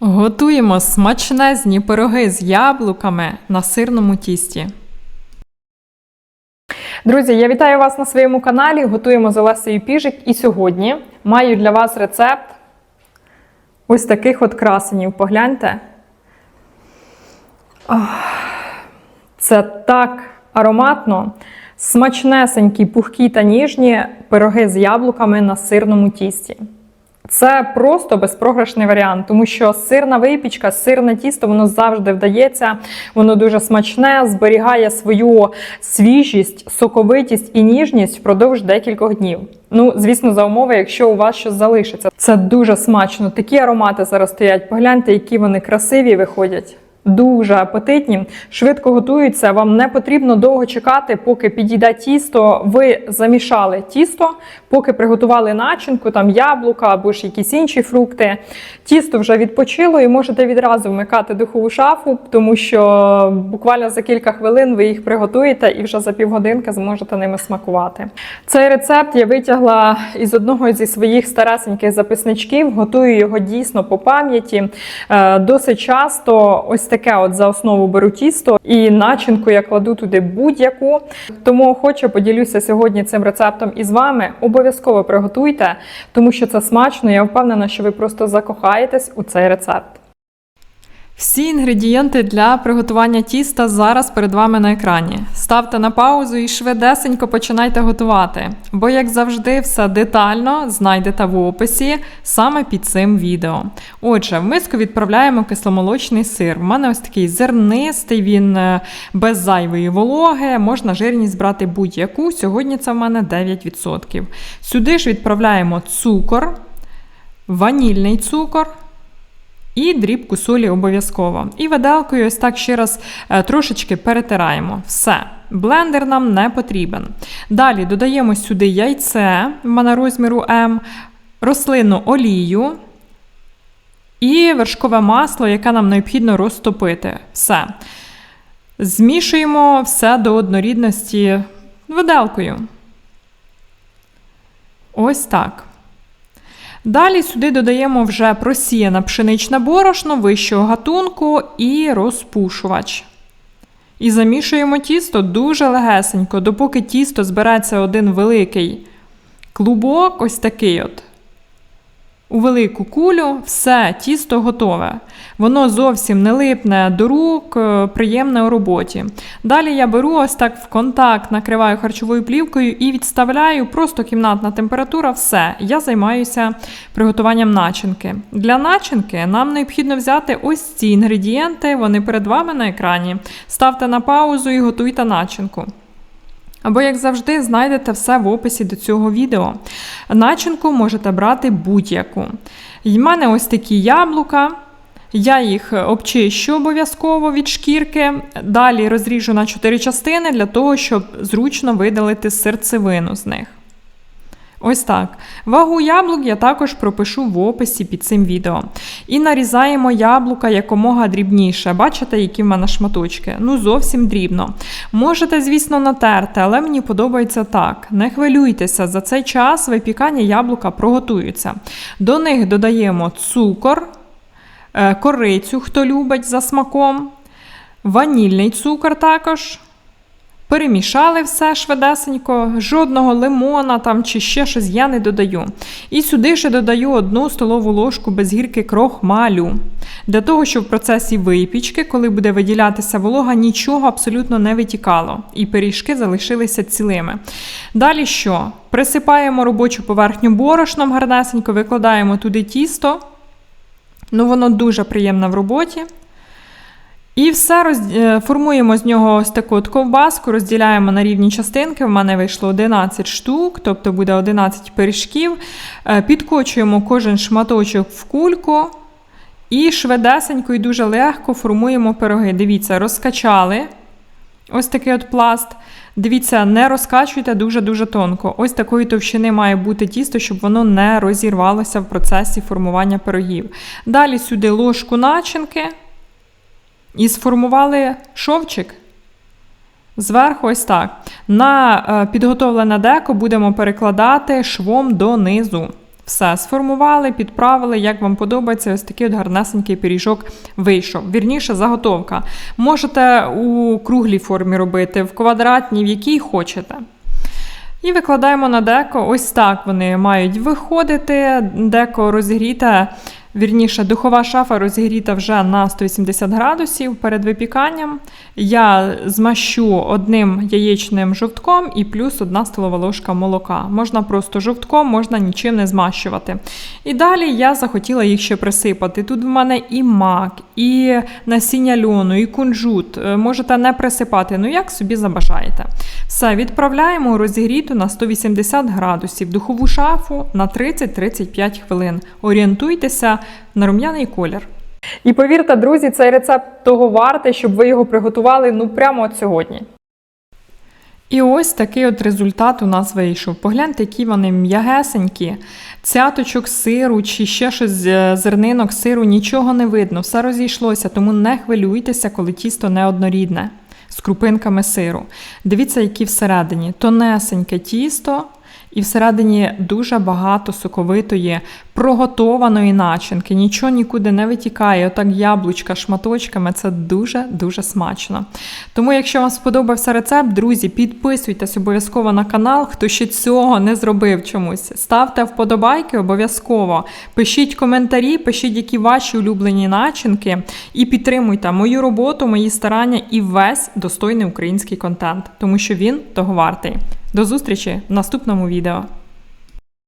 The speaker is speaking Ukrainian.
Готуємо смачнезні пироги з яблуками на сирному тісті. Друзі, я вітаю вас на своєму каналі. Готуємо з Олесею Піжик. І сьогодні маю для вас рецепт ось таких от красенів. Погляньте. Це так ароматно. Смачнесенькі, пухкі та ніжні пироги з яблуками на сирному тісті. Це просто безпрограшний варіант, тому що сирна випічка, сирне тісто, воно завжди вдається, воно дуже смачне, зберігає свою свіжість, соковитість і ніжність впродовж декількох днів. Ну, звісно, за умови, якщо у вас щось залишиться. Це дуже смачно. Такі аромати зараз стоять. Погляньте, які вони красиві виходять. Дуже апетитні, швидко готуються. Вам не потрібно довго чекати, поки підійде тісто. Ви замішали тісто, поки приготували начинку, там яблука або ж якісь інші фрукти. Тісто вже відпочило і можете відразу вмикати духову шафу, тому що буквально за кілька хвилин ви їх приготуєте і вже за півгодинки зможете ними смакувати. Цей рецепт я витягла із одного зі своїх старесеньких записничків. Готую його дійсно по пам'яті. Е, Досить часто ось таке от за основу беру тісто і начинку я кладу туди будь-яку. Тому охоче поділюся сьогодні цим рецептом із вами. Обов'язково приготуйте, тому що це смачно. Я впевнена, що ви просто закохаєтесь у цей рецепт. Всі інгредієнти для приготування тіста зараз перед вами на екрані. Ставте на паузу і швидесенько починайте готувати, бо, як завжди, все детально знайдете в описі саме під цим відео. Отже, в миску відправляємо кисломолочний сир. У мене ось такий зернистий, він е, без зайвої вологи, можна жирність брати будь-яку. Сьогодні це в мене 9%. Сюди ж відправляємо цукор, ванільний цукор. І дрібку солі обов'язково. І виделкою ось так ще раз е, трошечки перетираємо. Все. Блендер нам не потрібен. Далі додаємо сюди яйце, в мене розміру М, рослинну олію і вершкове масло, яке нам необхідно розтопити. Все. Змішуємо все до однорідності виделкою. Ось так. Далі сюди додаємо вже просіяне пшенична борошно вищого гатунку і розпушувач. І замішуємо тісто дуже легесенько, допоки тісто збереться один великий клубок, ось такий от. У велику кулю все, тісто готове. Воно зовсім не липне до рук, е, приємне у роботі. Далі я беру ось так в контакт, накриваю харчовою плівкою і відставляю просто кімнатна температура, все. Я займаюся приготуванням начинки. Для начинки нам необхідно взяти ось ці інгредієнти, вони перед вами на екрані. Ставте на паузу і готуйте начинку. Або, як завжди, знайдете все в описі до цього відео. Начинку можете брати будь-яку. В мене ось такі яблука. Я їх обчищу обов'язково від шкірки. Далі розріжу на 4 частини для того, щоб зручно видалити серцевину з них. Ось так. Вагу яблук я також пропишу в описі під цим відео. І нарізаємо яблука якомога дрібніше. Бачите, які в мене шматочки? Ну, зовсім дрібно. Можете, звісно, натерти, але мені подобається так. Не хвилюйтеся, за цей час випікання яблука проготуються. До них додаємо цукор, е, корицю, хто любить за смаком, ванільний цукор також. Перемішали все швидесенько, жодного лимона там чи ще щось я не додаю. І сюди ще додаю одну столову ложку без гірки крохмалю. Для того, щоб в процесі випічки, коли буде виділятися волога, нічого абсолютно не витікало, і пиріжки залишилися цілими. Далі що? Присипаємо робочу поверхню борошном гарнесенько, викладаємо туди тісто. Ну, воно дуже приємне в роботі. І все роз... е, формуємо з нього ось таку от ковбаску, розділяємо на рівні частинки. В мене вийшло 11 штук, тобто буде 11 пиріжків. Е, Підкочуємо кожен шматочок в кульку. І швидесенько і дуже легко формуємо пироги. Дивіться, розкачали ось такий от пласт. Дивіться, не розкачуйте дуже-дуже тонко. Ось такої товщини має бути тісто, щоб воно не розірвалося в процесі формування пирогів. Далі сюди ложку начинки. І сформували шовчик. Зверху ось так. На е, підготовлене деко будемо перекладати швом донизу. Все, сформували, підправили, як вам подобається, ось такий от гарнесенький пиріжок вийшов. Вірніше, заготовка. Можете у круглій формі робити, в квадратній, в якій хочете. І викладаємо на деко. Ось так вони мають виходити. Деко розігріте, вірніше, духова шафа розігріта вже на 180 градусів перед випіканням. Я змащу одним яєчним жовтком і плюс одна столова ложка молока. Можна просто жовтком, можна нічим не змащувати. І далі я захотіла їх ще присипати. Тут в мене і мак, і насіння льону, і кунжут. Е, Можете не присипати, ну як собі забажаєте. Все, відправляємо розігріту на 180 градусів духову шафу на 30-35 хвилин. Орієнтуйтеся на рум'яний колір. І повірте, друзі, цей рецепт того вартий, щоб ви його приготували ну прямо от сьогодні. І ось такий от результат у нас вийшов. Погляньте, які вони м'ягесенькі. Цяточок сиру чи ще щось з зернинок сиру нічого не видно, все розійшлося, тому не хвилюйтеся, коли тісто неоднорідне з крупинками сиру. Дивіться, які всередині тонесеньке тісто. І всередині дуже багато соковитої проготованої начинки. Нічого нікуди не витікає. Отак яблучка шматочками це дуже-дуже смачно. Тому, якщо вам сподобався рецепт, друзі, підписуйтесь обов'язково на канал, хто ще цього не зробив чомусь. Ставте вподобайки обов'язково. Пишіть коментарі, пишіть, які ваші улюблені начинки, і підтримуйте мою роботу, мої старання і весь достойний український контент, тому що він того вартий. До зустрічі в наступному відео. wideo.